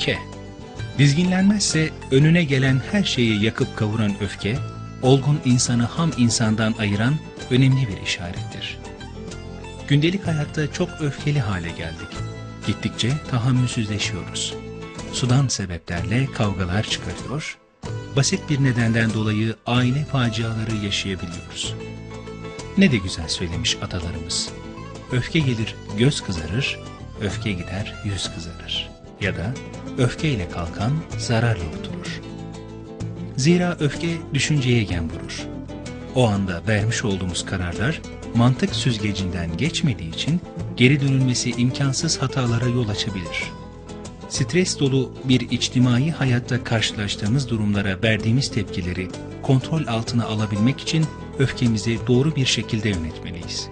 Öfke. Dizginlenmezse önüne gelen her şeyi yakıp kavuran öfke, olgun insanı ham insandan ayıran önemli bir işarettir. Gündelik hayatta çok öfkeli hale geldik. Gittikçe tahammülsüzleşiyoruz. Sudan sebeplerle kavgalar çıkarıyor, basit bir nedenden dolayı aile faciaları yaşayabiliyoruz. Ne de güzel söylemiş atalarımız. Öfke gelir göz kızarır, öfke gider yüz kızarır. Ya da öfkeyle kalkan zararla oturur. Zira öfke düşünceye gem vurur. O anda vermiş olduğumuz kararlar mantık süzgecinden geçmediği için geri dönülmesi imkansız hatalara yol açabilir. Stres dolu bir içtimai hayatta karşılaştığımız durumlara verdiğimiz tepkileri kontrol altına alabilmek için öfkemizi doğru bir şekilde yönetmeliyiz.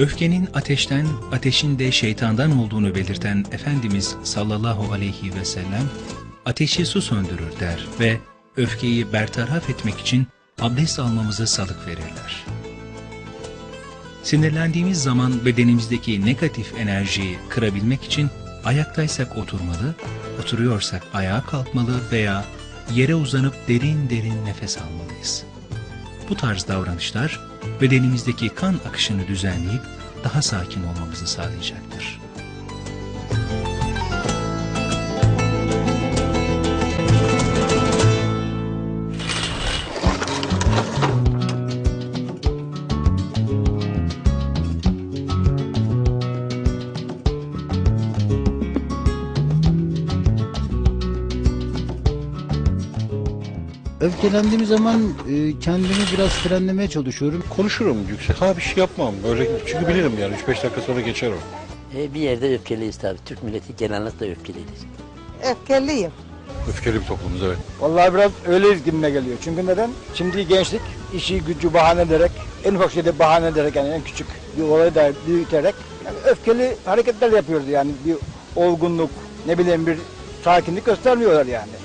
Öfkenin ateşten, ateşin de şeytandan olduğunu belirten Efendimiz sallallahu aleyhi ve sellem, ateşi su söndürür der ve öfkeyi bertaraf etmek için abdest almamıza salık verirler. Sinirlendiğimiz zaman bedenimizdeki negatif enerjiyi kırabilmek için ayaktaysak oturmalı, oturuyorsak ayağa kalkmalı veya yere uzanıp derin derin nefes almalıyız. Bu tarz davranışlar bedenimizdeki kan akışını düzenleyip daha sakin olmamızı sağlayacaktır. Öfkelendiğim zaman e, kendimi biraz frenlemeye çalışıyorum. Konuşurum yüksek. Ha bir şey yapmam. Öyle çünkü bilirim yani 3-5 dakika sonra geçer o. E, bir yerde öfkeliyiz tabii. Türk milleti genellikle öfkelidir. Öfkeliyim. Öfkeli bir toplumuz evet. Vallahi biraz öyleyiz gibime geliyor. Çünkü neden? Şimdiki gençlik işi gücü bahane ederek, en ufak şeyde bahane ederek yani en küçük bir olayı da büyüterek yani öfkeli hareketler yapıyordu yani bir olgunluk, ne bileyim bir sakinlik göstermiyorlar yani.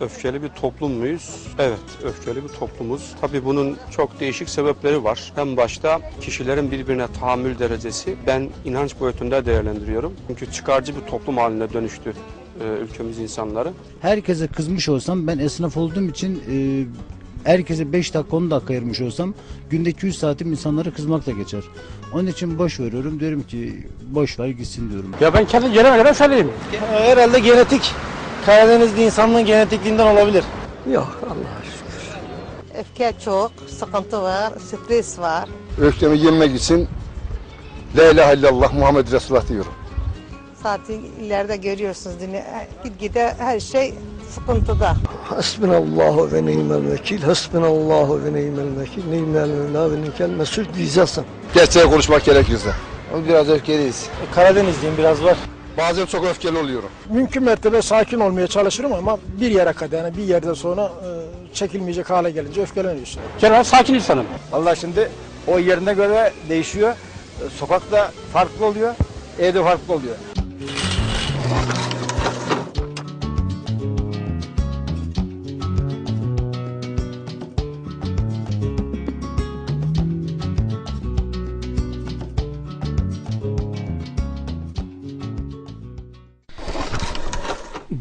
Öfkeli bir toplum muyuz? Evet, öfkeli bir toplumuz. Tabii bunun çok değişik sebepleri var. En başta kişilerin birbirine tahammül derecesi ben inanç boyutunda değerlendiriyorum. Çünkü çıkarcı bir toplum haline dönüştü e, ülkemiz insanları. Herkese kızmış olsam ben esnaf olduğum için e, herkese 5 dakika 10 dakika ayırmış olsam günde 200 saatim insanlara kızmakla geçer. Onun için boş veriyorum diyorum ki boş ver gitsin diyorum. Ya ben kendi geneme göre söyleyeyim. Herhalde genetik. Karadenizli insanlığın genetikliğinden olabilir. Yok Allah'a şükür. Öfke çok, sıkıntı var, stres var. Öfkemi yenmek için La ilahe illallah Muhammed Resulullah diyorum. Zaten ileride görüyorsunuz dünya, gitgide her şey sıkıntıda. Hasbunallahu ve ni'mel vekil. Hasbunallahu ve ni'mel vekil. Ni'mel mevla ve ni'mel mesul diyeceksin. Gerçeği konuşmak gerekirse. Biraz öfkeliyiz. Karadenizliyim biraz var. Bazen çok öfkeli oluyorum. Mümkün mertebe sakin olmaya çalışırım ama bir yere kadar yani bir yerden sonra e, çekilmeyecek hale gelince öfkeleniyorsun. Genel sakin insanım. Vallahi şimdi o yerine göre değişiyor. Sokakta farklı oluyor, evde farklı oluyor.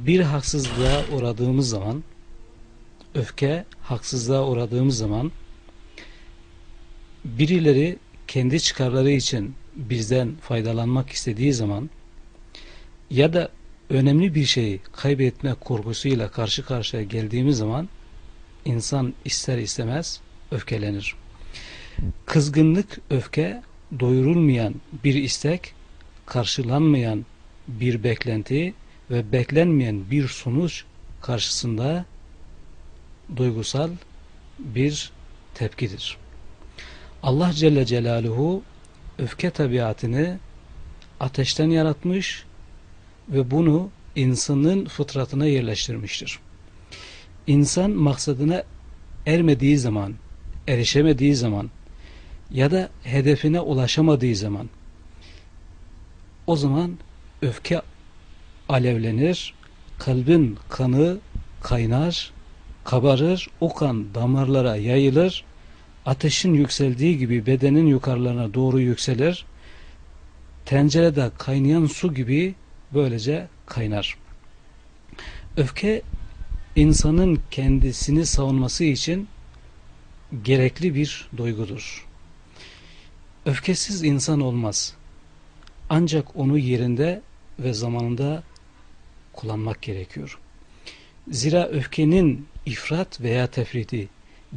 Bir haksızlığa uğradığımız zaman öfke haksızlığa uğradığımız zaman birileri kendi çıkarları için bizden faydalanmak istediği zaman ya da önemli bir şeyi kaybetme korkusuyla karşı karşıya geldiğimiz zaman insan ister istemez öfkelenir. Kızgınlık, öfke doyurulmayan bir istek, karşılanmayan bir beklenti ve beklenmeyen bir sonuç karşısında duygusal bir tepkidir. Allah Celle Celaluhu öfke tabiatını ateşten yaratmış ve bunu insanın fıtratına yerleştirmiştir. İnsan maksadına ermediği zaman, erişemediği zaman ya da hedefine ulaşamadığı zaman o zaman öfke alevlenir, kalbin kanı kaynar, kabarır, o kan damarlara yayılır, ateşin yükseldiği gibi bedenin yukarılarına doğru yükselir, tencerede kaynayan su gibi böylece kaynar. Öfke insanın kendisini savunması için gerekli bir duygudur. Öfkesiz insan olmaz. Ancak onu yerinde ve zamanında kullanmak gerekiyor. Zira öfkenin ifrat veya tefriti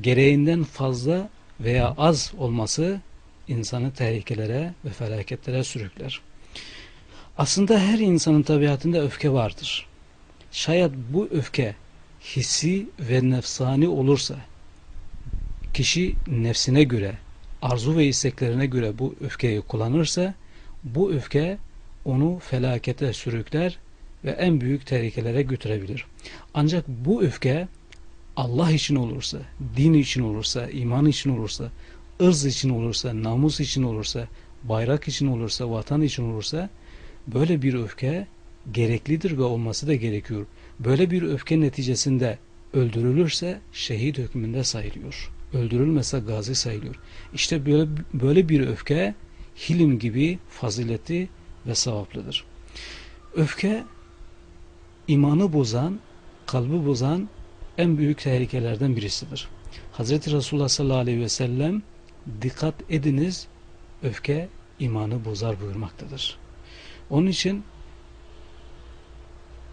gereğinden fazla veya az olması insanı tehlikelere ve felaketlere sürükler. Aslında her insanın tabiatında öfke vardır. Şayet bu öfke hissi ve nefsani olursa kişi nefsine göre, arzu ve isteklerine göre bu öfkeyi kullanırsa bu öfke onu felakete sürükler ve en büyük tehlikelere götürebilir. Ancak bu öfke Allah için olursa, din için olursa, iman için olursa, ırz için olursa, namus için olursa, bayrak için olursa, vatan için olursa böyle bir öfke gereklidir ve olması da gerekiyor. Böyle bir öfke neticesinde öldürülürse şehit hükmünde sayılıyor. Öldürülmese gazi sayılıyor. İşte böyle, böyle bir öfke hilim gibi faziletli ve sevaplıdır. Öfke imanı bozan, kalbi bozan en büyük tehlikelerden birisidir. Hazreti Resulullah sallallahu aleyhi ve sellem dikkat ediniz öfke imanı bozar buyurmaktadır. Onun için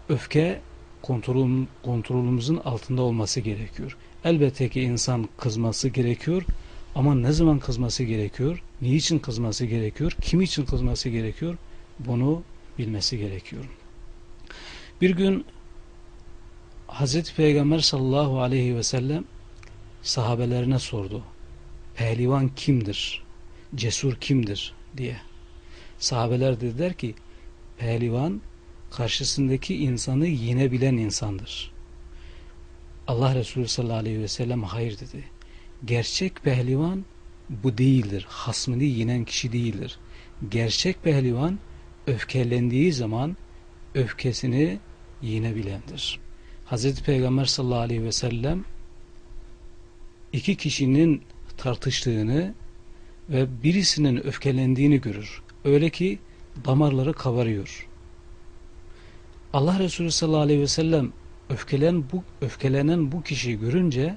öfke kontrol, kontrolümüzün altında olması gerekiyor. Elbette ki insan kızması gerekiyor ama ne zaman kızması gerekiyor, niçin kızması gerekiyor, kim için kızması gerekiyor bunu bilmesi gerekiyor. Bir gün Hazreti Peygamber sallallahu aleyhi ve sellem sahabelerine sordu. Pehlivan kimdir? Cesur kimdir? diye. Sahabeler dediler ki pehlivan karşısındaki insanı yenebilen insandır. Allah Resulü sallallahu aleyhi ve sellem hayır dedi. Gerçek pehlivan bu değildir. Hasmını yenen kişi değildir. Gerçek pehlivan öfkelendiği zaman öfkesini yenebilendir. Hazreti Peygamber sallallahu aleyhi ve sellem iki kişinin tartıştığını ve birisinin öfkelendiğini görür. Öyle ki damarları kabarıyor. Allah Resulü sallallahu aleyhi ve sellem öfkelen bu, öfkelenen bu kişiyi görünce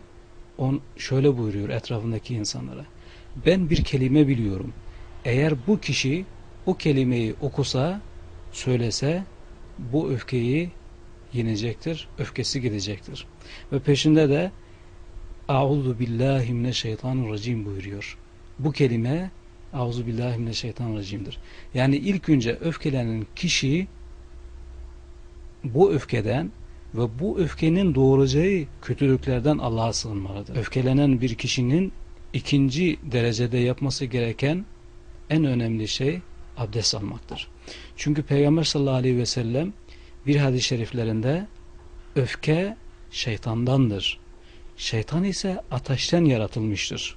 on şöyle buyuruyor etrafındaki insanlara. Ben bir kelime biliyorum. Eğer bu kişi o kelimeyi okusa, söylese bu öfkeyi yenecektir, öfkesi gidecektir. Ve peşinde de Auzu billahi mineşşeytanirracim buyuruyor. Bu kelime Auzu billahi mineşşeytanirracim'dir. Yani ilk önce öfkelenen kişi bu öfkeden ve bu öfkenin doğuracağı kötülüklerden Allah'a sığınmalıdır. Öfkelenen bir kişinin ikinci derecede yapması gereken en önemli şey abdest almaktır. Çünkü Peygamber sallallahu aleyhi ve sellem bir hadis-i şeriflerinde öfke şeytandandır. Şeytan ise ateşten yaratılmıştır.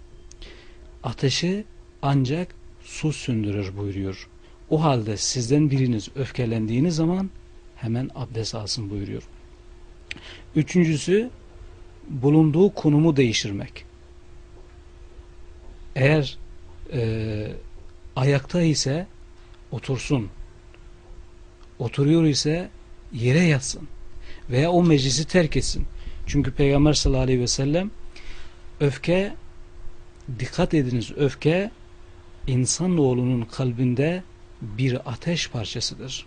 Ateşi ancak su sündürür buyuruyor. O halde sizden biriniz öfkelendiğiniz zaman hemen abdest alsın buyuruyor. Üçüncüsü bulunduğu konumu değiştirmek. Eğer e, ayakta ise otursun. Oturuyor ise yere yatsın. Veya o meclisi terk etsin. Çünkü Peygamber sallallahu aleyhi ve sellem öfke dikkat ediniz öfke insanoğlunun kalbinde bir ateş parçasıdır.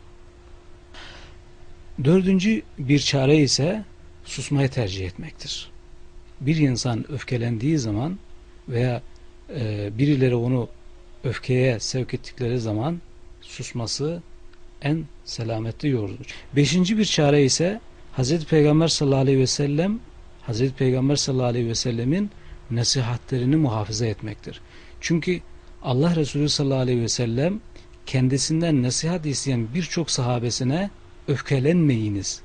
Dördüncü bir çare ise susmayı tercih etmektir. Bir insan öfkelendiği zaman veya e, birileri onu öfkeye sevk ettikleri zaman susması en selametli yoldur. Beşinci bir çare ise Hazreti Peygamber sallallahu aleyhi ve sellem Hazreti Peygamber sallallahu aleyhi ve sellemin nasihatlerini muhafaza etmektir. Çünkü Allah Resulü sallallahu aleyhi ve sellem kendisinden nasihat isteyen birçok sahabesine öfkelenmeyiniz,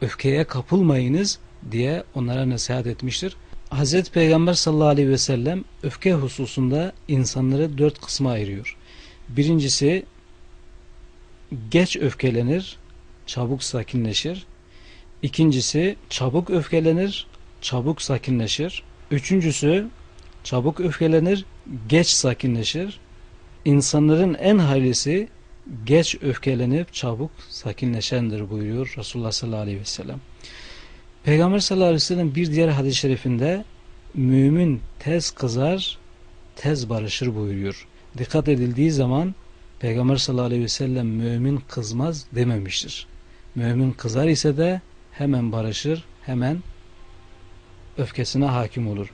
öfkeye kapılmayınız diye onlara nasihat etmiştir. Hazreti Peygamber sallallahu aleyhi ve sellem öfke hususunda insanları dört kısma ayırıyor. Birincisi geç öfkelenir, çabuk sakinleşir. İkincisi çabuk öfkelenir, çabuk sakinleşir. Üçüncüsü çabuk öfkelenir, geç sakinleşir. İnsanların en halisi geç öfkelenip çabuk sakinleşendir buyuruyor Resulullah sallallahu aleyhi ve sellem. Peygamber sallallahu aleyhi ve sellem bir diğer hadis-i şerifinde mümin tez kızar, tez barışır buyuruyor. Dikkat edildiği zaman Peygamber sallallahu aleyhi ve sellem mümin kızmaz dememiştir. Mümin kızar ise de hemen barışır, hemen öfkesine hakim olur.